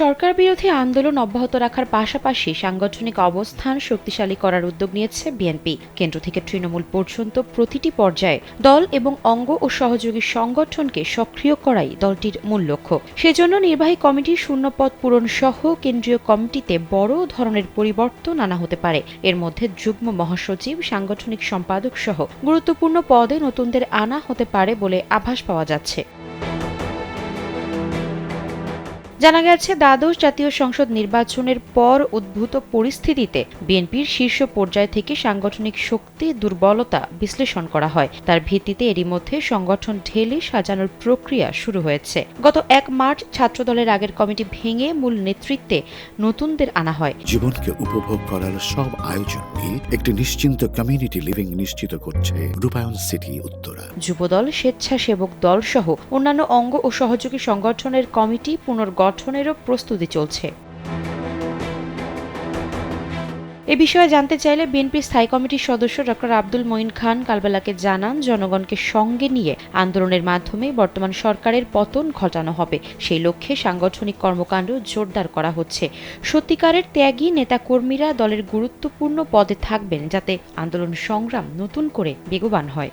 সরকার বিরোধী আন্দোলন অব্যাহত রাখার পাশাপাশি সাংগঠনিক অবস্থান শক্তিশালী করার উদ্যোগ নিয়েছে বিএনপি। কেন্দ্র থেকে তৃণমূল পর্যন্ত প্রতিটি পর্যায়ে দল এবং অঙ্গ ও সহযোগী সংগঠনকে সক্রিয় করাই দলটির মূল লক্ষ্য। সেজন্য নির্বাহী কমিটির শূন্যপদ পূরণ সহ কেন্দ্রীয় কমিটিতে বড় ধরনের পরিবর্তন আনা হতে পারে। এর মধ্যে যুগ্ম মহাসচিব, সাংগঠনিক সম্পাদক সহ গুরুত্বপূর্ণ পদে নতুনদের আনা হতে পারে বলে আভাস পাওয়া যাচ্ছে। জানা গেছে দ্বাদশ জাতীয় সংসদ নির্বাচনের পর উদ্ভূত পরিস্থিতিতে বিএনপির শীর্ষ পর্যায় থেকে সাংগঠনিক শক্তি দুর্বলতা বিশ্লেষণ করা হয়। তার ভিত্তিতে এরই মধ্যে সংগঠন ঢেলে সাজানোর প্রক্রিয়া শুরু হয়েছে। গত এক মার্চ ছাত্রদলের আগের কমিটি ভেঙে মূল নেতৃত্বে নতুনদের আনা হয়। জীবনকে উপভোগ করার সব আয়োজনকে একটি নিশ্চিন্ত কমিউনিটি লিভিং নিশ্চিত করছে রূপায়ণ সিটি উত্তরা। যুবদল স্বেচ্ছাসেবক দল সহ অন্যান্য অঙ্গ ও সহযোগী সংগঠনের কমিটি পুনর্গঠনেরও প্রস্তুতি চলছে। এ বিষয়ে জানতে চাইলে বিএনপি স্থায়ী কমিটির সদস্য ডক্টর আব্দুল মঈন খান কালবেলাকে জানান, জনগণকে সঙ্গে নিয়ে আন্দোলনের মাধ্যমে বর্তমান সরকারের পতন ঘটানো হবে। সেই লক্ষ্যে সাংগঠনিক কর্মকাণ্ড জোরদার করা হচ্ছে। সত্যিকারের ত্যাগী নেতাকর্মীরা দলের গুরুত্বপূর্ণ পদে থাকবেন যাতে আন্দোলন সংগ্রাম নতুন করে বেগবান হয়।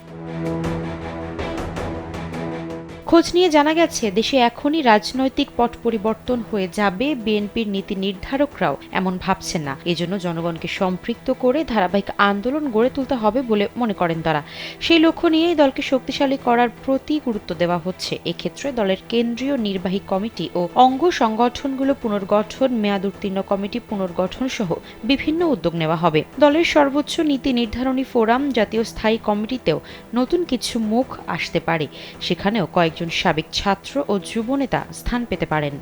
খোঁজ নিয়ে জানা গেছে, দেশে এখনই রাজনৈতিক পট পরিবর্তন হয়ে যাবে বিএনপির নীতি নির্ধারকরাও, এমন ভাবছেন না। এজন্য জনগণকে সম্পৃক্ত করে ধারাবাহিক আন্দোলন গড়ে তুলতে হবে বলে মনে করেন তারা। সেই লক্ষ্য নিয়েই দলকে শক্তিশালী করার প্রতি গুরুত্ব দেওয়া হচ্ছে। এক্ষেত্রে দলের কেন্দ্রীয় নির্বাহী কমিটি ও অঙ্গ সংগঠনগুলো পুনর্গঠন, মেয়াদ উত্তীর্ণ কমিটি পুনর্গঠন সহ বিভিন্ন উদ্যোগ নেওয়া হবে। দলের সর্বোচ্চ নীতি নির্ধারণী ফোরাম জাতীয় স্থায়ী কমিটিতেও নতুন কিছু মুখ আসতে পারে। সেখানেও কয়েকজন সাবেক ছাত্র ও যুবনেতা স্থান পেতে পারেন।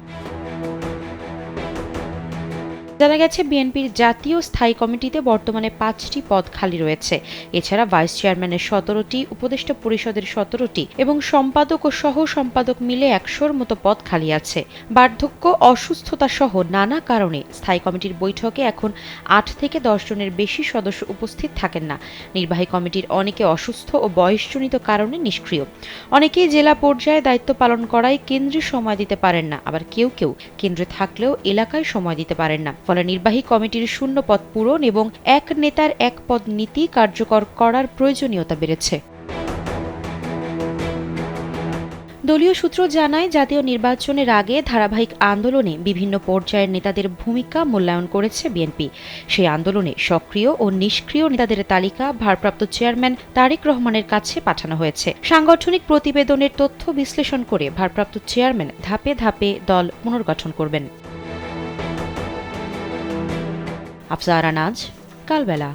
জানা গেছে, বিএনপির জাতীয় স্থায়ী কমিটিতে বর্তমানে পাঁচটি পদ খালি রয়েছে। এছাড়া ভাইস চেয়ারম্যানের সতেরোটি, উপদেষ্টা পরিষদের সতেরোটি এবং সম্পাদক ও সহ সম্পাদক মিলে একশোর মতো পদ খালি আছে। বার্ধক্য, অসুস্থতা সহ নানা কারণে স্থায়ী কমিটির বৈঠকে এখন আট থেকে দশ জনের বেশি সদস্য উপস্থিত থাকেন না। নির্বাহী কমিটির অনেকে অসুস্থ ও বয়সজনিত কারণে নিষ্ক্রিয়। অনেকেই জেলা পর্যায়ে দায়িত্ব পালন করায় কেন্দ্রে সময় দিতে পারেন না। আবার কেউ কেউ কেন্দ্রে থাকলেও এলাকায় সময় দিতে পারেন না। ফলে নির্বাহী কমিটির শূন্য পদ পূরণ এবং এক নেতার এক পদ নীতি কার্যকর করার প্রয়োজনীয়তা বেড়েছে। দলীয় সূত্র জানায়, জাতীয় নির্বাচনের আগে ধারাবাহিক আন্দোলনে বিভিন্ন পর্যায়ের নেতাদের ভূমিকা মূল্যায়ন করেছে বিএনপি। সেই আন্দোলনে সক্রিয় ও নিষ্ক্রিয় নেতাদের তালিকা ভারপ্রাপ্ত চেয়ারম্যান তারেক রহমানের কাছে পাঠানো হয়েছে। সাংগঠনিক প্রতিবেদনের তথ্য বিশ্লেষণ করে ভারপ্রাপ্ত চেয়ারম্যান ধাপে ধাপে দল পুনর্গঠন করবেন। আফসার আনাজ কালবেলা